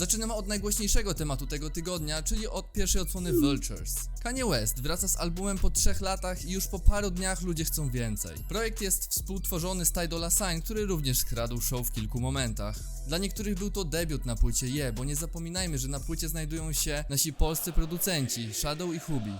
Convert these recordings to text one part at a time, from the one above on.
Zaczynamy od najgłośniejszego tematu tego tygodnia, czyli od pierwszej odsłony Vultures. Kanye West wraca z albumem po trzech latach i już po paru dniach ludzie chcą więcej. Projekt jest współtworzony z Ty Dolla Sign, który również skradł show w kilku momentach. Dla niektórych był to debiut na płycie Je, bo nie zapominajmy, że na płycie znajdują się nasi polscy producenci Shadow i Hubi.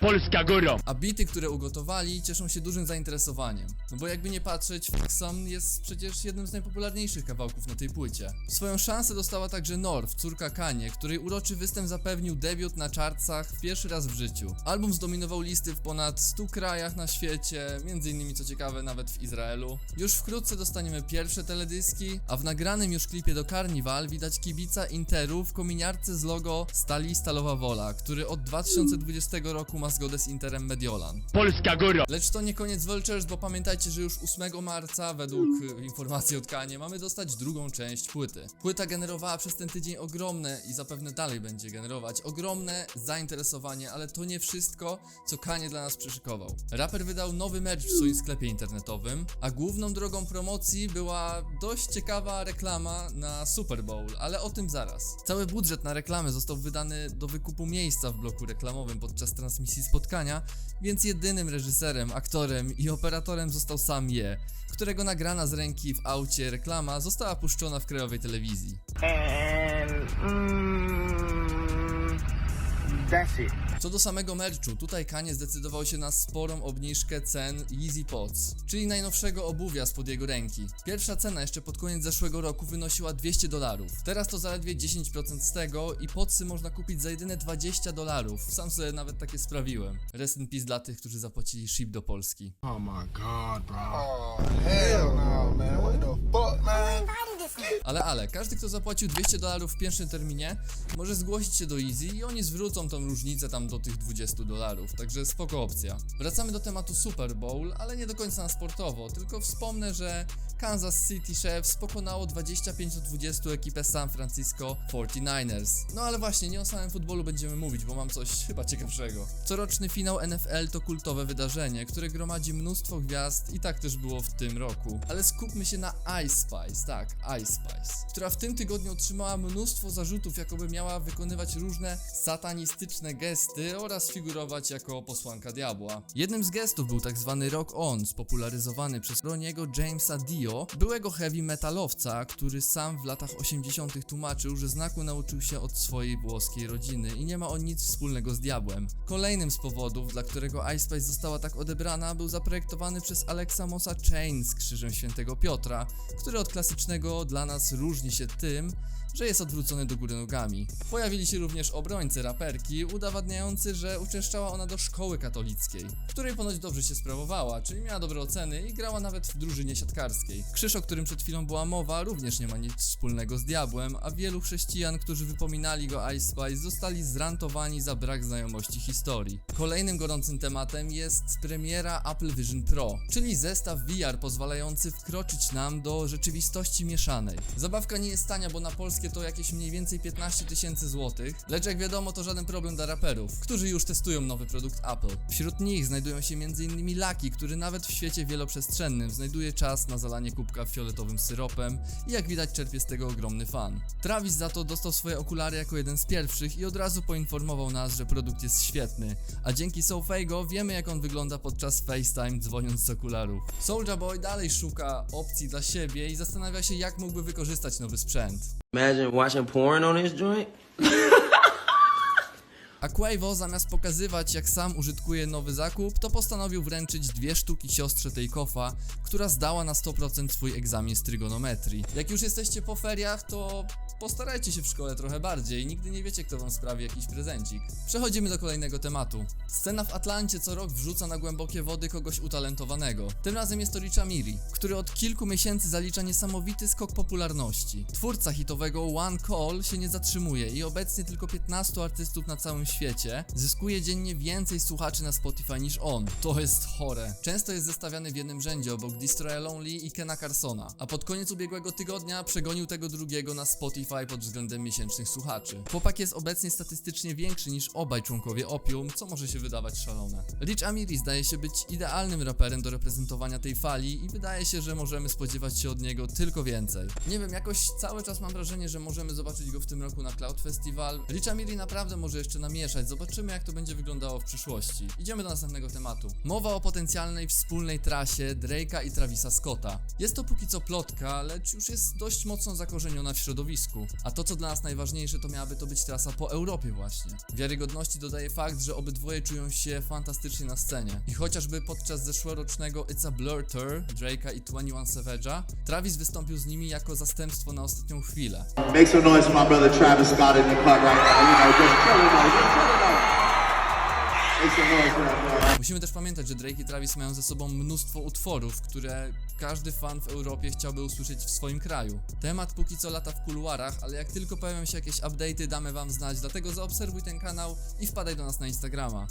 Polska górą. A bity, które ugotowali, cieszą się dużym zainteresowaniem. No bo jakby nie patrzeć, Sam jest przecież jednym z najpopularniejszych kawałków na tej płycie. Swoją szansę dostała także North, córka Kanie, której uroczy występ zapewnił debiut na chartsach pierwszy raz w życiu. Album zdominował listy w ponad 100 krajach na świecie, między innymi co ciekawe nawet w Izraelu. Już wkrótce dostaniemy pierwsze teledyski, a w nagranym już klipie do Carnival widać kibica Interu w kominiarce z logo Stali Stalowa Wola, który od 2020 roku ma zgodę z Interem Mediolan. Polska górą. Lecz to nie koniec Vultures, bo pamiętajcie, że już 8 marca, według y, informacji od Kanie, mamy dostać drugą część płyty. Płyta generowała przez ten tydzień ogromne i zapewne dalej będzie generować ogromne zainteresowanie, ale to nie wszystko, co Kanie dla nas przyszykował. Raper wydał nowy merch w swoim sklepie internetowym, a główną drogą promocji była dość ciekawa reklama na Super Bowl, ale o tym zaraz. Cały budżet na reklamę został wydany do wykupu miejsca w bloku reklamowym podczas transmisji spotkania, więc jedynym reżyserem, aktorem i operatorem został sam Je, którego nagrana z ręki w aucie reklama została puszczona w krajowej telewizji. Mm, that's it. Co do samego merchu, tutaj Kanye zdecydował się na sporą obniżkę cen Yeezy Pods, czyli najnowszego obuwia spod jego ręki. Pierwsza cena jeszcze pod koniec zeszłego roku wynosiła 200 dolarów. Teraz to zaledwie 10% z tego i podsy można kupić za jedyne 20 dolarów. Sam sobie nawet takie sprawiłem. Rest in peace dla tych, którzy zapłacili ship do Polski. Oh my god, bro. Oh, hell no, man. What the fuck, man? Ale ale, każdy kto zapłacił 200 dolarów w pierwszym terminie może zgłosić się do Easy i oni zwrócą tą różnicę tam do tych 20 dolarów, także spoko opcja. Wracamy do tematu Super Bowl, ale nie do końca na sportowo, tylko wspomnę, że Kansas City Chiefs pokonało 25 do 20 ekipę San Francisco 49ers. No ale właśnie, nie o samym futbolu będziemy mówić, bo mam coś chyba ciekawszego. Coroczny finał NFL to kultowe wydarzenie, które gromadzi mnóstwo gwiazd i tak też było w tym roku. Ale skupmy się na Ice Spice, tak, Ice Spice, która w tym tygodniu otrzymała mnóstwo zarzutów, jakoby miała wykonywać różne satanistyczne gesty oraz figurować jako posłanka diabła. Jednym z gestów był tak zwany Rock On, spopularyzowany przez Roniego Jamesa Dio, byłego heavy metalowca, który sam w latach 80. tłumaczył, że znaku nauczył się od swojej włoskiej rodziny i nie ma on nic wspólnego z diabłem. Kolejnym z powodów, dla którego Ice Spice została tak odebrana, był zaprojektowany przez Alexa Mossa Chain z krzyżem świętego Piotra, który od klasycznego dla nas różni się tym, że jest odwrócony do góry nogami. Pojawili się również obrońcy raperki, udowadniający, że uczęszczała ona do szkoły katolickiej, której ponoć dobrze się sprawowała, czyli miała dobre oceny i grała nawet w drużynie siatkarskiej. Krzyż, o którym przed chwilą była mowa, również nie ma nic wspólnego z diabłem, a wielu chrześcijan, którzy wypominali go Ice Spice, zostali zrantowani za brak znajomości historii. Kolejnym gorącym tematem jest premiera Apple Vision Pro, czyli zestaw VR pozwalający wkroczyć nam do rzeczywistości mieszanej. Zabawka nie jest tania, bo na polskie to jakieś mniej więcej 15 tysięcy złotych, lecz jak wiadomo to żaden problem dla raperów, którzy już testują nowy produkt Apple. Wśród nich znajdują się m.in. Laki, który nawet w świecie wieloprzestrzennym znajduje czas na zalanie kubka fioletowym syropem i jak widać czerpie z tego ogromny fan. Travis za to dostał swoje okulary jako jeden z pierwszych i od razu poinformował nas, że produkt jest świetny, a dzięki Soulfego wiemy jak on wygląda podczas FaceTime dzwoniąc z okularów. Soulja Boy dalej szuka opcji dla siebie i zastanawia się jak mógłby wykorzystać nowy sprzęt. Imagine watching porn on this joint. A Quavo zamiast pokazywać jak sam użytkuje nowy zakup, to postanowił wręczyć dwie sztuki siostrze Takeoffa, która zdała na 100% swój egzamin z trygonometrii. Jak już jesteście po feriach, to postarajcie się w szkole trochę bardziej, nigdy nie wiecie kto wam sprawi jakiś prezencik. Przechodzimy do kolejnego tematu. Scena w Atlancie co rok wrzuca na głębokie wody kogoś utalentowanego. Tym razem jest to Richa Miri, który od kilku miesięcy zalicza niesamowity skok popularności. Twórca hitowego One Call się nie zatrzymuje i obecnie tylko 15 artystów na całym świecie zyskuje dziennie więcej słuchaczy na Spotify niż on. To jest chore. Często jest zestawiany w jednym rzędzie obok Destroy Lonely i Kena Carsona, a pod koniec ubiegłego tygodnia przegonił tego drugiego na Spotify Spotify pod względem miesięcznych słuchaczy. Chłopak jest obecnie statystycznie większy niż obaj członkowie Opium, co może się wydawać szalone. Rich Amiri zdaje się być idealnym raperem do reprezentowania tej fali i wydaje się, że możemy spodziewać się od niego tylko więcej. Nie wiem, jakoś cały czas mam wrażenie, że możemy zobaczyć go w tym roku na Cloud Festival. Rich Amiri naprawdę może jeszcze namieszać, zobaczymy jak to będzie wyglądało w przyszłości. Idziemy do następnego tematu. Mowa o potencjalnej wspólnej trasie Drake'a i Travisa Scotta. Jest to póki co plotka, lecz już jest dość mocno zakorzeniona w środowisku. A to co dla nas najważniejsze to miałaby to być trasa po Europie właśnie. Wiarygodności dodaje fakt, że obydwoje czują się fantastycznie na scenie. I chociażby podczas zeszłorocznego It's a Blur Tour Drake'a i 21 Savage'a, Travis wystąpił z nimi jako zastępstwo na ostatnią chwilę. Make some noise for my brother Travis Scott in the cut right now. You know, just chilling just chilling. Musimy też pamiętać, że Drake i Travis mają ze sobą mnóstwo utworów, które każdy fan w Europie chciałby usłyszeć w swoim kraju. Temat póki co lata w kuluarach, ale jak tylko pojawią się jakieś update'y, damy wam znać, dlatego zaobserwuj ten kanał i wpadaj do nas na Instagrama.